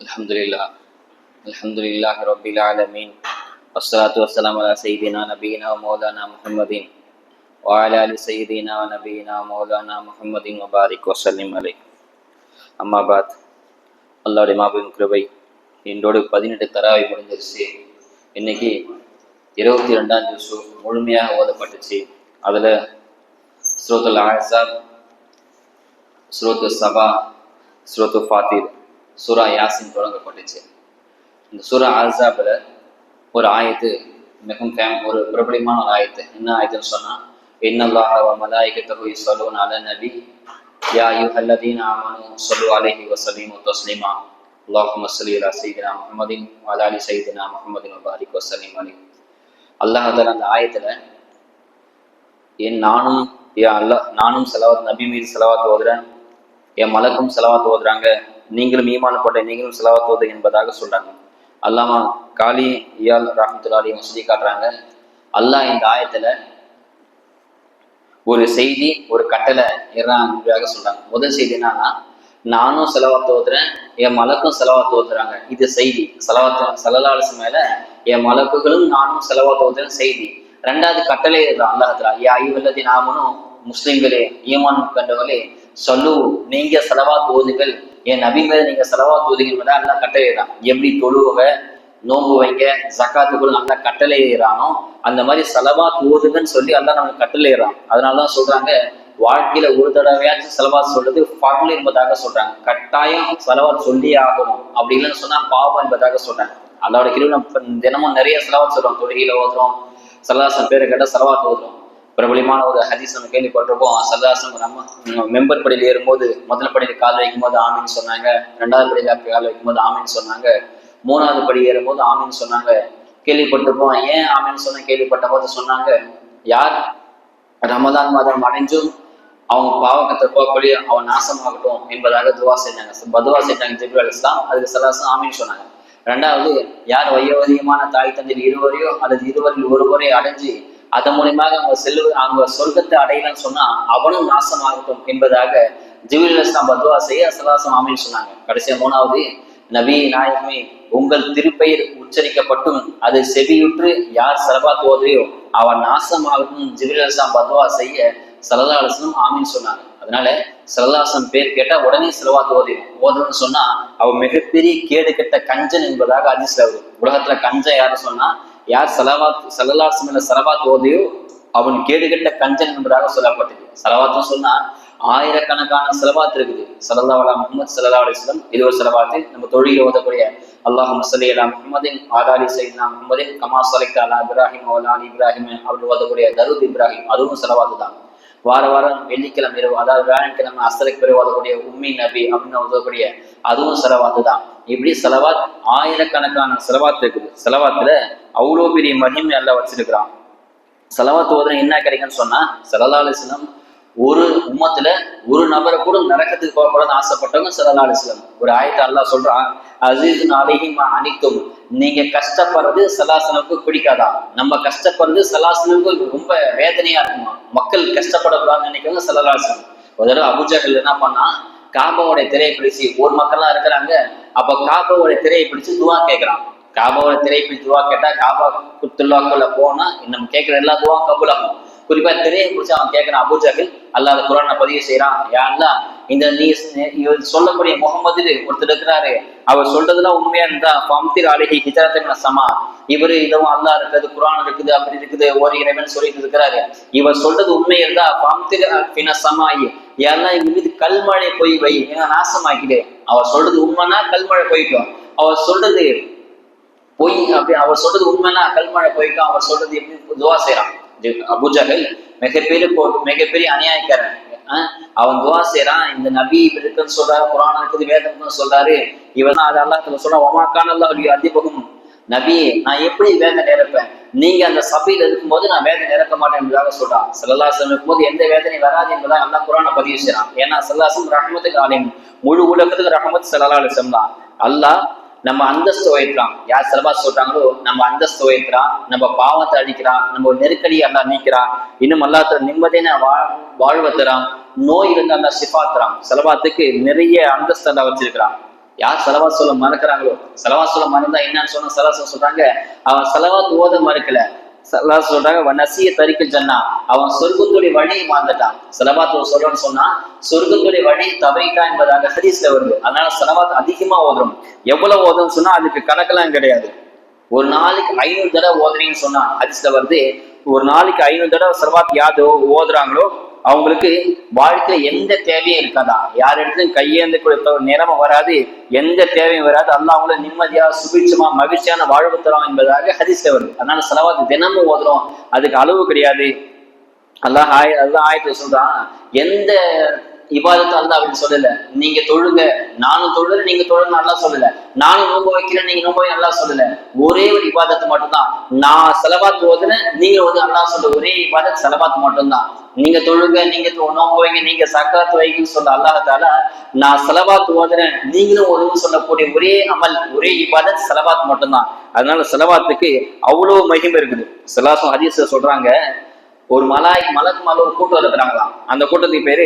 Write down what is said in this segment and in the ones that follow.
الحمد لله الحمد لله رب العالمين والصلاة والسلام على سيدنا نبينا ومولانا محمد وعلى آل سيدنا ونبينا ومولانا محمد وبارك وسلم عليه அம்மா பாத் அல்லாவுடைய மாபெரும் கிருபை இன்றோடு பதினெட்டு தராவை முடிஞ்சிருச்சு இன்னைக்கு இருபத்தி ரெண்டாம் ஜூஸு முழுமையாக ஓதப்பட்டுச்சு அதில் ஸ்ரோத்துல் ஆசாப் ஸ்ரோத்து சபா ஸ்ரோத்து ஃபாத்திர் சூரா யாசின் தொடங்கப்பட்டுச்சு. இந்த சூரா ஆசாபில் ஒரு ஆயத்து மிகவும் ஃபேம் ஒரு பிரபலமான ஒரு ஆயத்து. என்ன ஆயத்துன்னு சொன்னா இன்னல்லாஹ வ மலாயிகத்தஹு யுஸல்லூன நபி யா அய்யுஹல்லதீன ஆமனு ஸல்லு அலைஹி வ ஸல்லிமு தஸ்லீமா அல்லாஹும்ம ஸல்லி அலா முகமதின் முஹம்மதின் வ அலா ஆலி சய்யிதினா முஹம்மதின் வ பாரிக் வ அலைஹி. அல்லாஹ் தஆலா அந்த ஆயத்துல என் நானும் யா அல்லாஹ் நானும் செலவாத் நபி மீது செலவாத் ஓதுறேன் என் மலக்கும் செலவாத் ஓதுறாங்க நீங்களும் ஈமான் கொண்ட நீங்களும் செலவாத்துவது என்பதாக சொல்றாங்க. அல்லாமா காலி இயால் ரஹமத்துல்லாலையும் சொல்லி காட்டுறாங்க. அல்லாஹ் இந்த ஆயத்துல ஒரு செய்தி ஒரு கட்டளை இறாங்க சொல்றாங்க. முதல் செய்தி என்னன்னா நானும் செலவாத்து ஓதுறேன் என் மலக்கும் செலவாத்து ஓதுறாங்க இது செய்தி. செலவாத்து செலலாலசு மேல என் மலக்குகளும் நானும் செலவாத்து ஓதுறேன் செய்தி. ரெண்டாவது கட்டளை அல்லாஹத்துல யா ஐவல்லதி நாமனும் முஸ்லிம்களே ஈமான் கண்டவர்களே சொல்லு நீங்க செலவாத்து ஓதுகள் என் நபி மேல நீங்க செலவா ஓதுகள் என்பதா அல்லா கட்டளை தான் எப்படி தொழுவக நோம்பு வைங்க ஜக்காத்துக்குள்ள நல்லா கட்டளையிறானோ அந்த மாதிரி செலவா தூதுங்கன்னு சொல்லி அல்லா நமக்கு கட்டளையிறான் அதனாலதான் சொல்றாங்க வாழ்க்கையில ஒரு தடவையாச்சும் செலவாத் சொல்றது பரவல் என்பதாக சொல்றாங்க. கட்டாயம் செலவாத் சொல்லி ஆகணும் அப்படி இல்லைன்னு சொன்னா பாவம் என்பதாக சொல்றாங்க. அதோட கிருவி நம்ம தினமும் நிறைய செலவாத் சொல்றோம். தொழுகையில ஓதுறோம் சல்லாசம் பேரை கேட்டால் செலவாத் ஓதுறோம். பிரபலமான ஒரு ஹதீஸ் நம்ம கேள்விப்பட்டிருப்போம் சல்லாசம் நம்ம மெம்பர் படியில் ஏறும்போது முதல் படியில் கால் வைக்கும் போது ஆமின்னு சொன்னாங்க ரெண்டாவது படியில கால் வைக்கும் போது ஆமின்னு சொன்னாங்க. மூணாவது படி ஏறும்போது ஆமின்னு சொன்னாங்க. கேள்விப்பட்டிருப்போம். ஏன் ஆமின்னு சொன்ன கேள்விப்பட்ட போது சொன்னாங்க யார்? ரமதான் மாதம் அடைஞ்சும் அவங்க பாவகத்தை போகக்கூடிய அவன் நாசமாகட்டும் என்பதாக துவா செஞ்சாங்க பதுவா செஞ்சாங்க ஜிபு அலிஸ்லாம் அதுக்கு சலாசம் ஆமின்னு சொன்னாங்க. ரெண்டாவது யார் வயோதிகமான தாய் தந்தையில் இருவரையோ அல்லது இருவரில் ஒருவரை அடைஞ்சு அதன் மூலியமாக அவங்க செல்லு அவங்க சொர்க்கத்தை அடையலன்னு சொன்னா அவனும் நாசமாகட்டும் என்பதாக ஜிவில் இஸ்லாம் பத்வா செய்ய சலாசம் ஆமின்னு சொன்னாங்க. கடைசியா மூணாவது நபி நாயகமே உங்கள் திருப்பெயர் உச்சரிக்கப்பட்டும் அது செவியுற்று யார் சலபாத் அவன் நாசமாகட்டும் ஜிவில் இஸ்லாம் பத்வா செய்ய சலதாலசனும் ஆமின்னு சொன்னாங்க. அதனால சலதாசன் பேர் கேட்டா உடனே செலவாத் ஓதிடும் ஓதுன்னு சொன்னா அவன் மிகப்பெரிய கேடு கெட்ட கஞ்சன் என்பதாக அதிசல உலகத்துல கஞ்சன் யாரு சொன்னா யார் செலவாத் சலல்லாஸ் மேல செலவாத் ஓதையோ அவன் கேடுகட்ட கஞ்சன் என்பதாக சொல்லப்பட்டது. செலவாத்தும் சொன்னா ஆயிரக்கணக்கான செலவாத்து இருக்குது. சல்லல்லாஹ் முகமது சல்லா அலிஸ்லம் இது ஒரு செலவாத்து நம்ம தொழில் ஓதக்கூடிய அல்லாஹ் மசலி அலா முகமதின் ஆதாரி சைனா முகமதின் கமா சலைக் அலா இப்ராஹிம் அலி இப்ராஹிம் அப்படி ஓதக்கூடிய தருத் இப்ராஹிம் அதுவும் செலவாத்து தான் வார வாரம் வெள்ளிக்கிழமை இரவு அதாவது வியாழக்கிழமை அசலுக்கு பிறகு ஓதக்கூடிய உம்மி நபி அப்படின்னு ஓதக்கூடிய அதுவும் செலவாத்து தான் இப்படி செலவாத்? ஆயிரக்கணக்கான செலவாத்து இருக்குது. செலவாத்துல அவ்வளோ பெரிய மகிமை எல்லாம் வச்சிருக்கிறான். செலவாத்து ஓதுன என்ன கிடைக்குன்னு சொன்னா செலலாலிஸ்லம் ஒரு உம்மத்துல ஒரு நபரை கூட நரக்கத்துக்கு போகக்கூடாதுன்னு ஆசைப்பட்டவங்க செலலாலிஸ்லம் ஒரு ஆயத்தை அல்லா சொல்றான் அசீஸ் நாளையும் அனைத்தும் நீங்க கஷ்டப்படுறது சலாசனுக்கு பிடிக்காதா? நம்ம கஷ்டப்படுறது சலாசனமுக்கு ரொம்ப வேதனையா இருக்குமா? மக்கள் கஷ்டப்படக்கூடாதுன்னு நினைக்கிறவங்க செலலாலிஸ்லம் ஒரு தடவை அபுஜாக்கள் என்ன பண்ணா காபாவோட திரையை பிடிச்சி ஒரு மக்கள்லாம் இருக்கிறாங்க அப்ப காபாவோட திரையை பிடிச்சு துவா கேட்கிறான் காபாவோட திரையை பிடிச்சு துவா கேட்டா காபா குத்துல்லாக்குள்ள போனா நம்ம கேட்கிற எல்லா துவா கபுலாகும். குறிப்பா திரையை பிடிச்சி அவன் கேட்கிறான் அபூஜாக்கள் அல்லாத குரான பதிவு செய்யறான் யாருன்னா இந்த நீ இவர் சொல்லக்கூடிய முகமது ஒருத்தர் இருக்கிறாரு. அவர் சொல்றதுலாம் உண்மையா இருந்தா பம்திர் அழகி ஹிஜரத்தின் சமா இவரு இதுவும் அல்லா இருக்குது குரான் இருக்குது அப்படி இருக்குது ஓர் இறைவன் சொல்லிட்டு இருக்கிறாரு. இவர் சொல்றது உண்மை இருந்தா பம்திர் பின சமாயி யாரெல்லாம் இவங்க மீது கல்மழை போய் வை ஏன்னா நாசமாக்கிடு அவர் சொல்றது உண்மைனா கல்மழை போயிட்டோம். அவர் சொல்றது பொய் அப்படி அவர் சொல்றது உண்மைனா கல்மழை போயிட்டோம். அவர் சொல்றது எப்படி துவா செய்யறான்? அபுஜகல் மிகப்பெரிய மிகப்பெரிய அநியாயக்காரன். அவன் துவா செய்யறான் இந்த நபி இருக்குன்னு சொல்றாரு புராணம் இருக்குது வேதம்னு சொல்றாரு. இவன் அது அல்லாஹ் சொல்றான் ஒமாக்கான அல்லா அதிபகம் நபி நான் எப்படி வேதனை நிரப்பேன்? நீங்க அந்த சபையில இருக்கும்போது நான் வேதனை நிரப்ப மாட்டேன் என்பதாக சொல்றான். செல்லாசம் இருக்கும்போது எந்த வேதனை வராது என்பதாக அல்லா குரானை பதிவு செய்யறான் ஏன்னா செல்லாசம் ரஹமத்துக்கு ஆலயம் முழு உலகத்துக்கு ரஹமத் செல்லா அலிசம் தான். அல்லாஹ் நம்ம அந்தஸ்து உயர்த்தான் யார் சிலபா சொல்றாங்களோ நம்ம அந்தஸ்து உயர்த்துறான் நம்ம பாவத்தை அழிக்கிறான் நம்ம நெருக்கடி அல்லா நீக்கிறான். இன்னும் அல்லாத்த நிம்மதியான வா வாழ்வை தரான். நோய் இருந்தா அல்லா சிஃபாத்துறான் செலவாத்துக்கு நிறைய அந்தஸ்து அல்லா வச்சிருக்கிறான். யார் செலவா சொல்ல மறக்கிறாங்களோ? செலவா சொல்ல மறந்தா என்னன்னு சொன்னா செலவாத் சொல்றாங்க. அவன் செலவாத் ஓத மறுக்கல. செலவாத் சொல்றாங்க "வ நசிய தரிக்கல் ஜன்னா. அவன் சொர்க்கத்துடைய வழியை மாந்துட்டான் செலவாத் சொல்லணும்னு சொன்னா சொர்க்கத்துடைய வழி தவைட்டா என்பதாக ஹதீஸ்ல வருது. அதனால செலவாத் அதிகமா ஓதுறோம் எவ்வளவு ஓதுன்னு சொன்னா அதுக்கு கணக்கெல்லாம் கிடையாது. ஒரு நாளைக்கு ஐநூறு தடவை ஓதுறீங்கன்னு சொன்னா ஹதீஸ்ல வருது ஒரு நாளைக்கு ஐநூறு தடவை செலவாத் யாது ஓதுறாங்களோ அவங்களுக்கு வாழ்க்கையில எந்த தேவையும் இருக்காதா? யார் இடத்துலயும் கையேந்து கொடுத்த நிறம வராது. எந்த தேவையும் வராது. அல்ல அவங்கள நிம்மதியா சுபிட்சமா மகிழ்ச்சியான வாழ்வு தரும் என்பதாக ஹரிசேவர் வருது. அதனால செலவாத்து தினமும் ஓதுறோம். அதுக்கு அளவு கிடையாது. அல்லாஹ் ஆய அல்லாஹ் ஆயத்தை சொல்றான் எந்த இபாதத்தை அல்லா அப்படின்னு சொல்லல. நீங்க தொழுங்க. நானும் தொழுறேன் நீங்க தொழுங்க நல்லா சொல்லல. நானும் நோம்ப வைக்கிறேன் நீங்க நோம்ப நல்லா சொல்லல. ஒரே ஒரு இபாதத்து மட்டும்தான். நான் செலவாத்து ஓதுறேன் நீங்க வந்து அல்லாஹ் சொல்ல ஒரே இபாதத்து செலவாத்து மட்டும்தான். நீங்க தொழுங்க நீங்க நோம்ப வைங்க நீங்க சக்காத்து வைங்கன்னு சொல்ல அல்லாஹால நான் செலவாத்து ஓதுறேன் நீங்களும் ஒருவன் சொல்லக்கூடிய ஒரே அமல் ஒரே இபாதத் செலவாத் மட்டும்தான். அதனால செலவாத்துக்கு அவ்வளவு மகிமை இருக்குது. செலாசம் ஹதீஸ்ல சொல்றாங்க ஒரு மலாய் மலக்கு மேல ஒரு கூட்டம் இருக்கிறாங்களாம் அந்த கூட்டத்துக்கு பேரு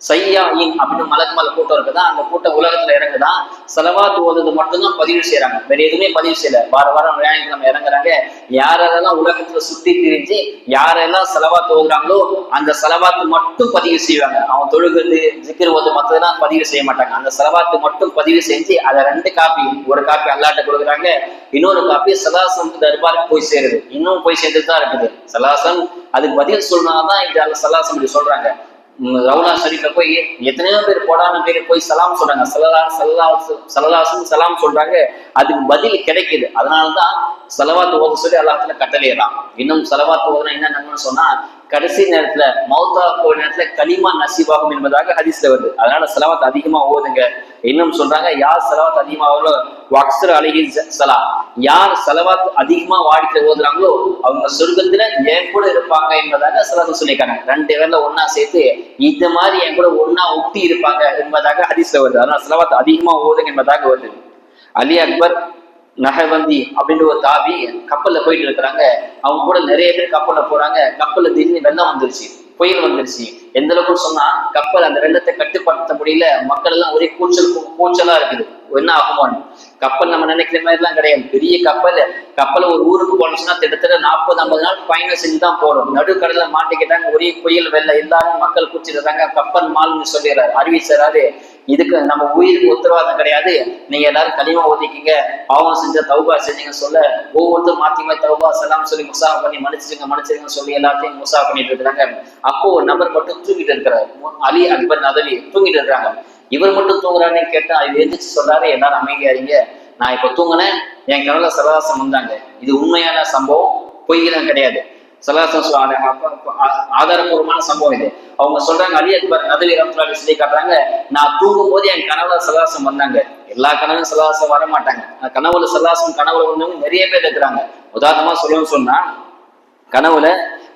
சையாயின் அப்படின்னு மலக்கு மேல கூட்டம் இருக்குதா? அந்த கூட்டம் உலகத்துல இறங்குதான் செலவாத்து ஓதுறது மட்டும்தான் பதிவு செய்யறாங்க வேற எதுவுமே பதிவு செய்யல. வார வாரம் நம்ம இறங்குறாங்க. யாரெல்லாம் உலகத்துல சுத்தி திரிஞ்சு யாரெல்லாம் செலவாத்து ஓதுறாங்களோ அந்த செலவாத்து மட்டும் பதிவு செய்வாங்க. அவன் தொழுகிறது ஜிக்கிர் ஓது மத்ததெல்லாம் பதிவு செய்ய மாட்டாங்க. அந்த செலவாத்து மட்டும் பதிவு செஞ்சு அதை ரெண்டு காப்பி ஒரு காப்பி அல்லாட்ட கொடுக்குறாங்க. இன்னொரு காப்பி சலாசம் தர்பாருக்கு போய் சேருது. இன்னும் போய் சேர்ந்துட்டு தான் இருக்குது. சலாசம் அதுக்கு பதில் சொன்னாதான் இந்த சலாசம் சொல்றாங்க. ரவுலா ஷரீஃப்ல போய் எத்தனையோ பேர் போடான பேர் போய் சலாம் சொல்றாங்க. சலலா சலலா சலலாசும் சலாம் சொல்றாங்க. அதுக்கு பதில் கிடைக்குது. அதனாலதான் செலவாத்து ஓத சொல்லி அல்லாத்துல கட்டளையிடலாம் இன்னும் செலவாத்து ஓதுனா என்ன நன்மைன்னு சொன்னா கடைசி நேரத்துல மௌத்தா போகிற நேரத்துல களிமா நசீபாகும் என்பதாக ஹதீஸ்ல வருது. அதனால செலவாத் அதிகமா ஓதுங்க. இன்னும் சொல்றாங்க யார் செலவாத் அதிகமாகலோ ஓதுறோ அக்சர் அழகி சலா யார் செலவாத் அதிகமா வாடிக்கை ஓதுறாங்களோ அவங்க சொர்க்கத்துல என் கூட இருப்பாங்க என்பதாக செலவாத்து சொல்லியிருக்காங்க. ரெண்டு பேர்ல ஒன்னா சேர்த்து இந்த மாதிரி என் கூட ஒன்னா ஒட்டி இருப்பாங்க என்பதாக ஹதீஸ்ல வருது. அதனால செலவாத் அதிகமா ஓதுங்க என்பதாக வருது. அலி அக்பர் நகவந்தி அப்படின்னு ஒரு தாவி கப்பல்ல போயிட்டு இருக்கிறாங்க. அவங்க கூட நிறைய பேர் கப்பல்ல போறாங்க. கப்பல்ல திடீர்னு வெள்ளம் வந்துருச்சு. புயல் வந்துருச்சு. எந்த அளவுக்கு சொன்னா கப்பல் அந்த வெள்ளத்தை கட்டுப்படுத்த முடியல. மக்கள் எல்லாம் ஒரே கூச்சல் கூச்சலா இருக்குது. என்ன ஆகுமோன்னு. கப்பல் நம்ம நினைக்கிற மாதிரி எல்லாம் கிடையாது. பெரிய கப்பல். கப்பல் ஒரு ஊருக்கு போனோம்னா கிட்டத்தட்ட நாற்பது ஐம்பது நாள் பயணம் செஞ்சு தான் போறோம். நடுக்கடல மாட்டிக்கிட்டாங்க. ஒரே புயல் வெள்ளம். எல்லாரும் மக்கள் கூச்சிடுறாங்க கப்பல் மால்னு சொல்லிடுறாரு அறிவிச்சாரு இதுக்கு நம்ம உயிருக்கு உத்தரவாதம் கிடையாது. நீங்க எல்லாரும் களிமா ஒதுக்கிங்க பாவம் செஞ்ச தௌபா செஞ்சீங்க சொல்ல ஒவ்வொருத்தரும் மாத்தி மாதிரி தௌபா செல்லாம் சொல்லி முசா பண்ணி மன்னிச்சிருங்க மன்னிச்சிருங்க சொல்லி எல்லாத்தையும் முசா பண்ணிட்டு இருக்காங்க அப்போ ஒரு நபர் மட்டும் தூங்கிட்டு இருக்கிறார். அலி அக்பர் நதவி தூங்கிட்டு இருக்காங்க இவர் மட்டும் தூங்குறாருன்னு கேட்டா அது எந்திரிச்சு சொல்றாரு எல்லாரும் அமைதியாருங்க நான் இப்ப தூங்கினேன். என் கனவுல சரதாசம் வந்தாங்க. இது உண்மையான சம்பவம். பொய்யெல்லாம் கிடையாது. சலாசம் ஆதாரபூர்வமான சம்பவம் இது. அவங்க சொல்றாங்க அலி அக்பர் நதவி ரம்துல்லாஹி சொல்லி காட்டுறாங்க. நான் தூங்கும் போது என் கனவுல சலாசம் வந்தாங்க. எல்லா கனவும் சலாசம் வர மாட்டாங்க கனவுல சலாசம் கனவுல வந்தவங்க நிறைய பேர் இருக்கிறாங்க. உதாரணமா சொல்லணும்னு சொன்னா கனவுல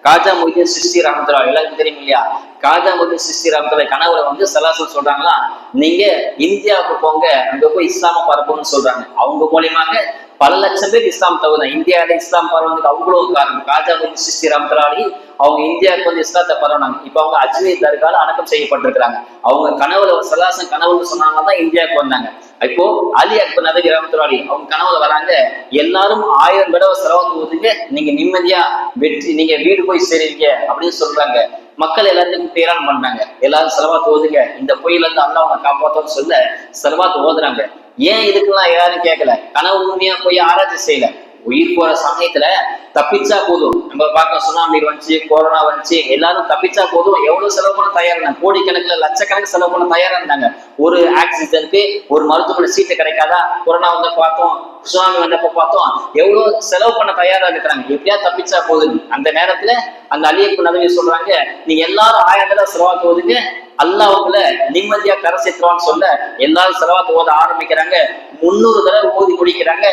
காஜா மொய்தீன் சிஸ்டி ரஹமத்துல்லா எல்லாருக்கும் தெரியும் இல்லையா? காஜா மொய்தீன் சிஸ்டி ரஹமத்துல்லா கனவுல வந்து சலாசல் சொல்றாங்களா நீங்க இந்தியாவுக்கு போங்க அங்க போய் இஸ்லாம பரப்புன்னு சொல்றாங்க. அவங்க மூலியமாக பல லட்சம் பேர் இஸ்லாம் தகுதான் இந்தியாவில இஸ்லாம் பரவதுக்கு அவ்வளவு காரணம். காஜா மொய்தீன் சிஸ்டி ரஹமத்துல்லாலி அவங்க இந்தியாவுக்கு வந்து இஸ்லாத்தை பரவினாங்க. இப்ப அவங்க அஜ்மீர் தர்கால அடக்கம் செய்யப்பட்டிருக்கிறாங்க. அவங்க கனவுல ஒரு சலாசம் கனவுன்னு சொன்னாங்கதான் இந்தியாவுக்கு வந்தாங்க. இப்போ அலி அக்பர் நபி கிராமத்துறாளி அவங்க கனவுல வராங்க எல்லாரும் ஆயிரம் தடவை செலவாக்கு ஊதுங்க நீங்க நிம்மதியா வெற்றி நீங்க வீடு போய் சேருவீங்க அப்படின்னு சொல்றாங்க. மக்கள் எல்லாத்துக்கும் பேரான் பண்றாங்க எல்லாரும் செலவாத்து ஓதுங்க இந்த புயல இருந்து அல்லா அவனை காப்பாத்தோன்னு சொல்ல செலவாத்து ஓதுறாங்க ஏன் இதுக்கெல்லாம் யாரும் கேட்கல கனவு உண்மையா போய் ஆராய்ச்சி செய்யல. உயிர் போற சமயத்துல தப்பிச்சா போதும். நம்ம பார்க்க சுனாமி வந்துச்சு கொரோனா வந்துச்சு எல்லாரும் தப்பிச்சா போதும். எவ்வளவு செலவு பண்ண தயாரா இருந்தாங்க? கோடிக்கணக்கில் லட்சக்கணக்கு செலவு பண்ண தயாரா இருந்தாங்க. ஒரு ஆக்சிஜனுக்கு ஒரு மருத்துவமனை சீட்டு கிடைக்காதா? கொரோனா வந்த பார்த்தோம் சுனாமி வந்தப்ப பார்த்தோம். எவ்வளவு செலவு பண்ண தயாரா இருக்கிறாங்க? எப்படியா தப்பிச்சா போதும். அந்த நேரத்துல அந்த அலியப்பு நதவி சொல்றாங்க நீ எல்லாரும் ஆயிரம் தடவை செலவாக்கு ஓதுங்க. அல்லாவுக்குள்ள நிம்மதியா கரை சேர்த்துவான்னு சொல்ல எல்லாரும் செலவாக்க ஓத ஆரம்பிக்கிறாங்க. முன்னூறு தடவை ஓதி முடிக்கிறாங்க.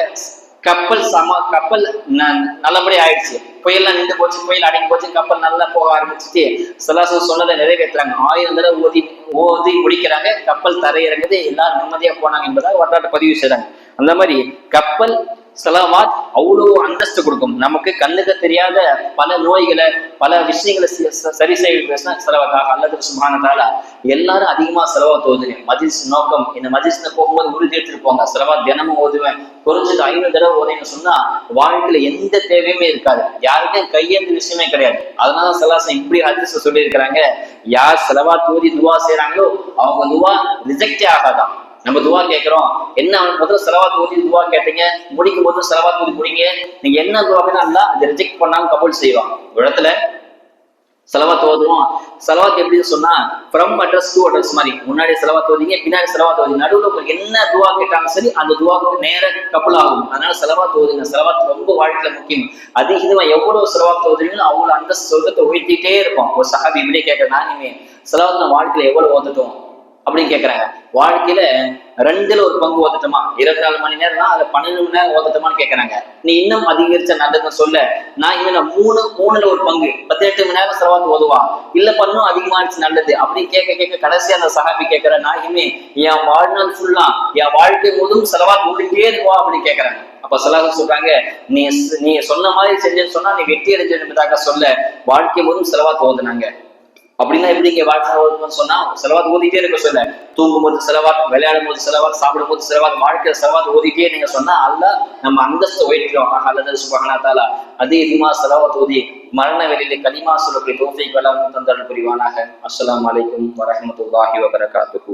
கப்பல் சம கப்பல் ந- நல்லபடியா ஆயிடுச்சு. புயல்லாம் நின்று போச்சு புயல் அடங்கி போச்சு கப்பல் நல்லா போக ஆரம்பிச்சுட்டு சலாசம் சொன்னதை நிறைவேற்றுறாங்க ஆயிரம் தடவை ஓதி ஓதி முடிக்கிறாங்க கப்பல் தரையிறங்குது எல்லாரும் நிம்மதியா போனாங்க என்பதாக வரலாற்று பதிவு செய்றாங்க. அந்த மாதிரி கப்பல் செலவாத் அவ்வளோ அந்தஸ்து கொடுக்கும். நமக்கு கண்ணுக்கு தெரியாத பல நோய்களை பல விஷயங்களை சரி செய்ய செலவாக்காக அல்லது சுபானத்தால எல்லாரும் அதிகமா செலவா ஓதுங்க மதிஸ் நோக்கம். இந்த மதிஸ்ல போகும்போது உறுதி எடுத்துட்டு போங்க செலவா தினமும் ஓதுவேன். குறைஞ்சது ஐநூறு தடவை ஓதுன்னு சொன்னா வாழ்க்கையில எந்த தேவையுமே இருக்காது. யாருக்கும் கையேந்த விஷயமே கிடையாது. அதனால செலாசன் இப்படி ஹதீஸ் சொல்லியிருக்கிறாங்க. யார் செலவா தோதி துவா செய்றாங்களோ அவங்க துவா ரிஜெக்டே ஆகாதான் நம்ம துவா கேட்கிறோம் என்ன முதல்ல செலவாத்து ஊதி துவா கேட்டீங்க? முடிக்கும் போது செலவாத்து ஊதி முடிங்க. நீங்க என்ன துவா கேட்டா அதை ரிஜெக்ட் பண்ணாம கபூல் செய்வான். ஒரு இடத்துல செலவாத் ஓதுவோம் செலவாத் எப்படின்னு சொன்னா ஃப்ரம் அட்ரஸ் டூ அட்ரஸ் மாதிரி. முன்னாடி செலவாத் ஓதிங்க பின்னாடி செலவாத் ஓதி நடுவில் உங்களுக்கு என்ன துவா கேட்டாலும் சரி அந்த துவாவுக்கு நேர கபுல் ஆகும். அதனால செலவாத் ஓதுங்க. செலவாத் ரொம்ப வாழ்க்கையில முக்கியம். அதிகமா எவ்வளவு செலவாத் ஓதுறீங்களோ அவங்கள அந்த சொர்க்கத்தை உயர்த்திட்டே இருக்கும் ஒரு சகாபி இப்படியே கேட்கறேன் நான் இனிமே செலவாத் நான் வாழ்க்கையில எவ்வளவு ஓதுட்டோம் அப்படின்னு கேக்குறாங்க. வாழ்க்கையில ரெண்டுல ஒரு பங்கு ஓத்தட்டமா? இருபத்தி நாலு மணி நேரம்னா அதுல பன்னெண்டு மணி நேரம் ஓதட்டமான்னு கேட்குறாங்க நீ இன்னும் அதிகரிச்ச நல்லதுன்னு சொல்ல. நான் இன்னும் மூணு மூணுல ஒரு பங்கு. பதினெட்டு மணி நேரம் செலவாத்து ஓதுவான். இல்ல பண்ணும் அதிகமாச்சு நல்லது. அப்படின்னு கேட்க கேட்க கடைசியா அந்த சகாபி கேட்கிற நான் இனிமே என் வாழ்நாள் ஃபுல்லா என் வாழ்க்கை முழுதும் செலவாத்து ஓடிட்டே இருக்குவா அப்படின்னு கேட்கறாங்க அப்ப சலாக சொல்றாங்க நீ நீ சொன்ன மாதிரி செஞ்சேன்னு சொன்னா நீ வெற்றி அடைஞ்ச சொல்ல. வாழ்க்கை முழுதும் செலவாத்து ஓதுனாங்க. அப்படின்னா எப்படி இங்க வாழ்க்கை ஓதுன்னு சொன்னா செலவாத்து ஓதிட்டே இருக்க சொல்ல. தூங்கும் போது செலவாத் விளையாடும் போது செலவாத் சாப்பிடும் போது செலவாத் வாழ்க்கை செலவாத் ஓதிட்டே நீங்க சொன்னா அல்ல நம்ம அந்தஸ்து உயர்த்திடும் அல்லது சுபகனாத்தால அதே இதுமா செலவாத் ஓதி மரண வெளியில கனிமா சொல்லக்கூடிய தோசை கலாம் தந்தல் புரிவானாக. அஸ்ஸலாமு அலைக்கும் வரஹ்மத்துல்லாஹி வபரகாத்துஹு.